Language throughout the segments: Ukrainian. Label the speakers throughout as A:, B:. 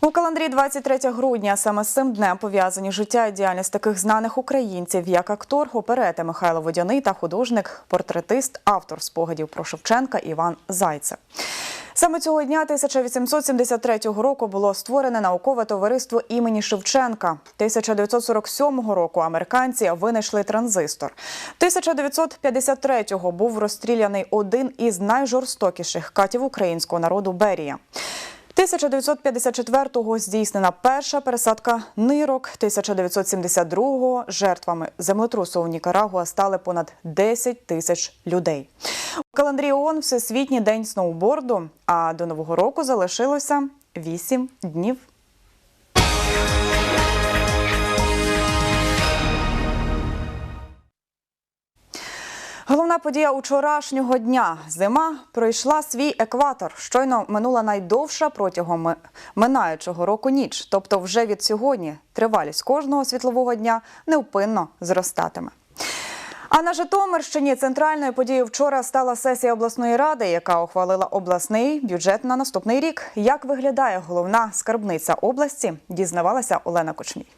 A: У календарі 23 грудня саме з цим днем пов'язані життя і діяльність таких знаних українців, як актор, оперети Михайло Водяний та художник, портретист, автор спогадів про Шевченка Іван Зайцев. Саме цього дня 1873 року було створене наукове товариство імені Шевченка. 1947 року американці винайшли транзистор. 1953-го був розстріляний один із найжорстокіших катів українського народу Берія. 1954-го здійснена перша пересадка нирок. 1972-го жертвами землетрусу у Нікарагуа стали понад 10 тисяч людей. У календарі ООН Всесвітній день сноуборду, а до Нового року залишилося 8 днів. Головна подія учорашнього дня. Зима пройшла свій екватор. Щойно минула найдовша протягом минаючого року ніч. Тобто, вже від сьогодні тривалість кожного світлового дня невпинно зростатиме. А на Житомирщині центральною подією вчора стала сесія обласної ради, яка ухвалила обласний бюджет на наступний рік. Як виглядає головна скарбниця області, дізнавалася Олена Кочмій.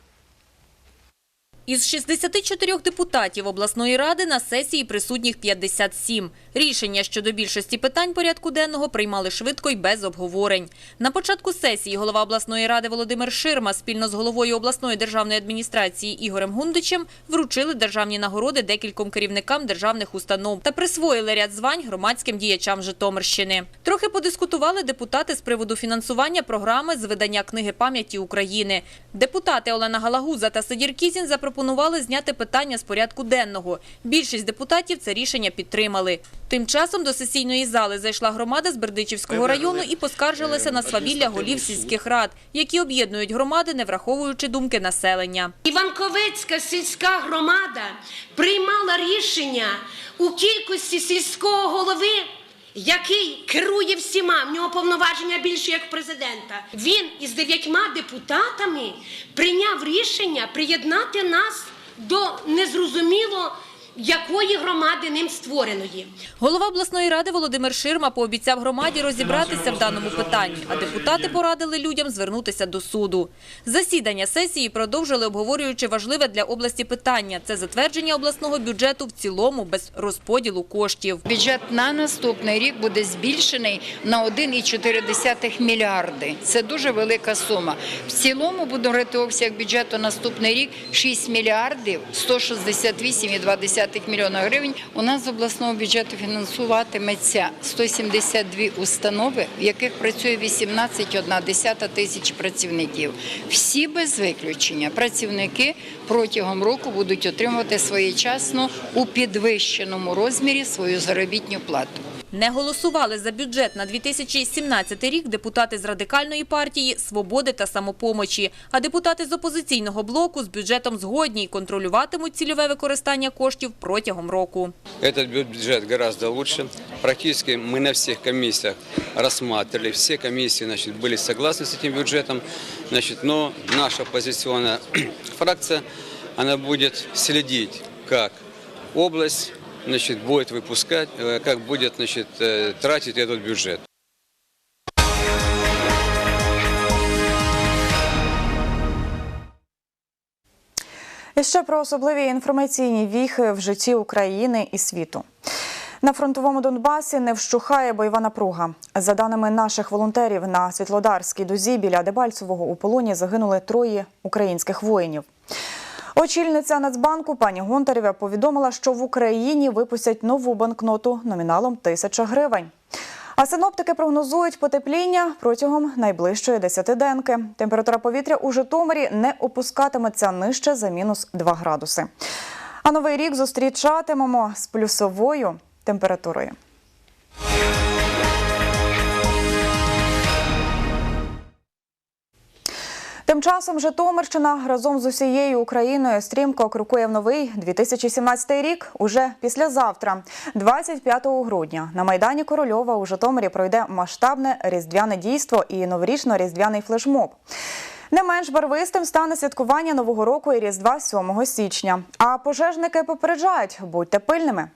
B: Із 64 депутатів обласної ради на сесії присутніх 57. Рішення щодо більшості питань порядку денного приймали швидко й без обговорень. На початку сесії голова обласної ради Володимир Ширма спільно з головою обласної державної адміністрації Ігорем Гундичем вручили державні нагороди декільком керівникам державних установ та присвоїли ряд звань громадським діячам Житомирщини. Трохи подискутували депутати з приводу фінансування програми з видання книги пам'яті України. Депутати Олена Галагуза та Сидір Кізін запропонували зняти питання з порядку денного. Більшість депутатів це рішення підтримали. Тим часом до сесійної зали зайшла громада з Бердичівського району і поскаржилася на свавілля голів сільських рад, які об'єднують громади, не враховуючи думки населення.
C: Іванковецька сільська громада приймала рішення у кількості сільського голови, який керує всіма, в нього повноваження більше як президента. Він із дев'ятьма депутатами прийняв рішення приєднати нас до незрозуміло якої громади ним створеної.
B: Голова обласної ради Володимир Ширма пообіцяв громаді розібратися в даному питанні, а депутати порадили людям звернутися до суду. Засідання сесії продовжили, обговорюючи важливе для області питання – це затвердження обласного бюджету в цілому без розподілу коштів.
D: Бюджет на наступний рік буде збільшений на 1,4 мільярди. Це дуже велика сума. В цілому буде обсяг бюджету наступний рік 6 мільярдів 168,2 мільйона гривень. У нас з обласного бюджету фінансуватиметься 172 установи, в яких працює 18,1 тисяч працівників. Всі без виключення працівники протягом року будуть отримувати своєчасно у підвищеному розмірі свою заробітну плату.
B: Не голосували за бюджет на 2017 рік депутати з Радикальної партії, Свободи та Самопомочі. А депутати з опозиційного блоку з бюджетом згодні і контролюватимуть цільове використання коштів протягом року.
E: Этот бюджет гораздо лучше. Практически мы на всех комиссиях рассматривали, все комиссии значит, были согласны с этим бюджетом, значит, но наша оппозиционная фракция она будет следить, как область значит, будет выпускать, э, как будет значит, э, тратить этот бюджет.
A: І ще про особливі інформаційні віхи в житті України і світу. На фронтовому Донбасі не вщухає бойова напруга. За даними наших волонтерів, на Світлодарській дузі біля Дебальцевого у полоні загинули троє українських воїнів. Очільниця Нацбанку пані Гонтарєва повідомила, що в Україні випустять нову банкноту номіналом тисяча гривень. А синоптики прогнозують потепління протягом найближчої десятиденки. Температура повітря у Житомирі не опускатиметься нижче за мінус 2 градуси. А новий рік зустрічатимемо з плюсовою температурою. Тим часом Житомирщина разом з усією Україною стрімко крокує в новий 2017 рік. Уже післязавтра, 25 грудня, на майдані Корольова у Житомирі пройде масштабне різдвяне дійство і новорічно-різдвяний флешмоб. Не менш барвистим стане святкування Нового року і Різдва 7 січня. А пожежники попереджають, будьте пильними.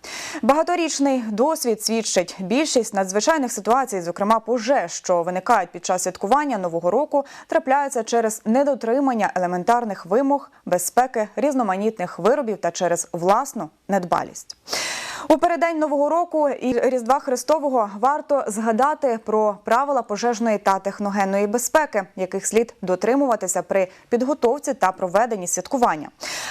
A: Багаторічний досвід свідчить більшість надзвичайних ситуацій, зокрема пожеж, що виникають під час святкування Нового року, трапляються через недотримання елементарних вимог безпеки різноманітних виробів та через власну недбалість. У переддень Нового року і Різдва Христового варто згадати про правила пожежної та техногенної безпеки, яких слід дотримуватися при підготовці та проведенні святкування.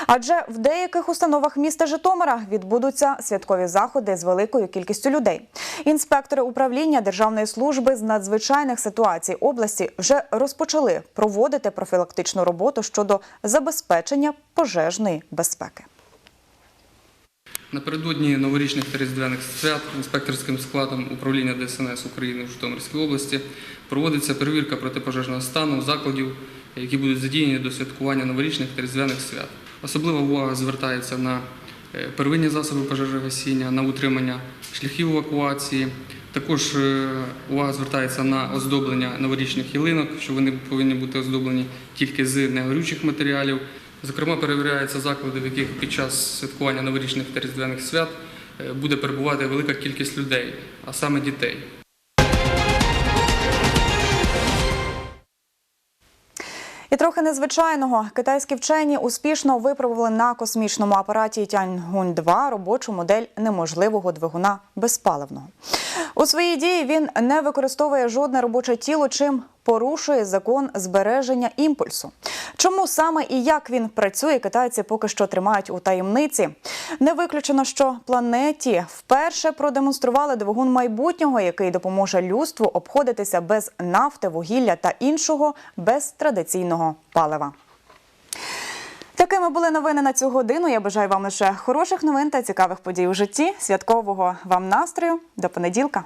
A: Адже в деяких установах міста Житомира відбудуться святкові заходи з великою кількістю людей. Інспектори управління Державної служби з надзвичайних ситуацій області вже розпочали проводити профілактичну роботу щодо забезпечення пожежної безпеки.
F: Напередодні новорічних та різдвяних свят інспекторським складом управління ДСНС України в Житомирській області проводиться перевірка протипожежного стану закладів, які будуть задіяні до святкування новорічних та різдвяних свят. Особлива увага звертається на е, первинні засоби пожежогасіння, на утримання шляхів евакуації. Також е, увага звертається на оздоблення новорічних ялинок, що вони повинні бути оздоблені тільки з негорючих матеріалів. Зокрема, перевіряються заклади, в яких під час святкування новорічних та різдвяних свят е, буде перебувати велика кількість людей, а саме дітей.
A: І трохи незвичайного китайські вчені успішно випробували на космічному апараті Тяньгунь 2 робочу модель неможливого двигуна безпаливного. У своїй дії він не використовує жодне робоче тіло, чим порушує закон збереження імпульсу. Чому саме і як він працює, китайці поки що тримають у таємниці. Не виключено, що планеті вперше продемонстрували двигун майбутнього, який допоможе людству обходитися без нафти, вугілля та іншого без традиційного палива. Такими були новини на цю годину. Я бажаю вам лише хороших новин та цікавих подій у житті. Святкового вам настрою. До понеділка.